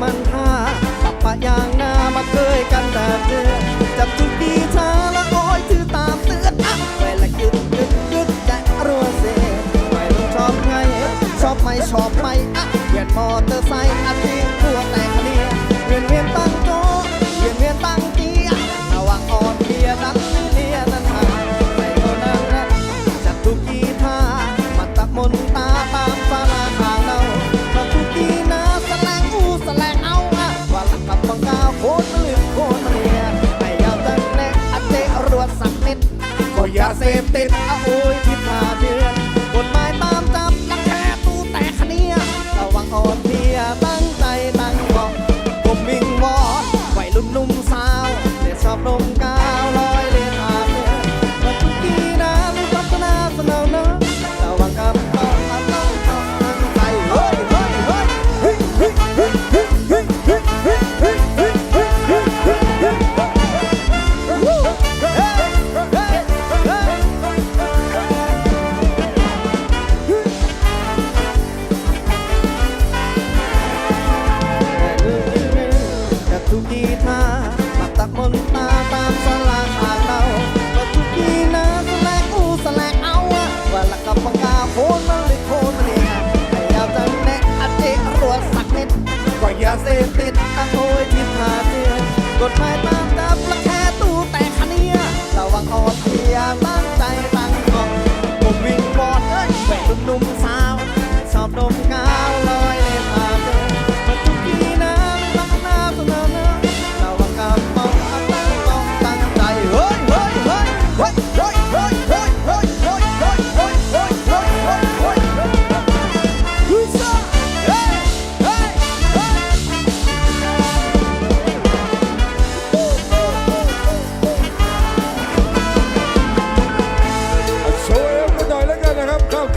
มันท่าปะปะยางหน้ามาเคยกันแต่เพื่อจับจุดดีเธอละอ้อยถือตามเตือนอะไปละยึดยึดยึดใจรัวเสียไปชอบไงชอบไม่ชอบไม่อะเวียนมอเตอร์ไซค์อาทิตย์ตัวแต่ พติดอะโอยทิศทา ทุกีทามาตักมนตาตามสลากอาเราก็ทุกกีนะสแลกอูสแลกเอาอะว่าละกับปังกาโคนมันเลยโคนมันเองให้เอาจังแน่อาเจรวดสักนิดก็อย่าเสพติดตั้งโอยที่ทาเตือนกฎหมาย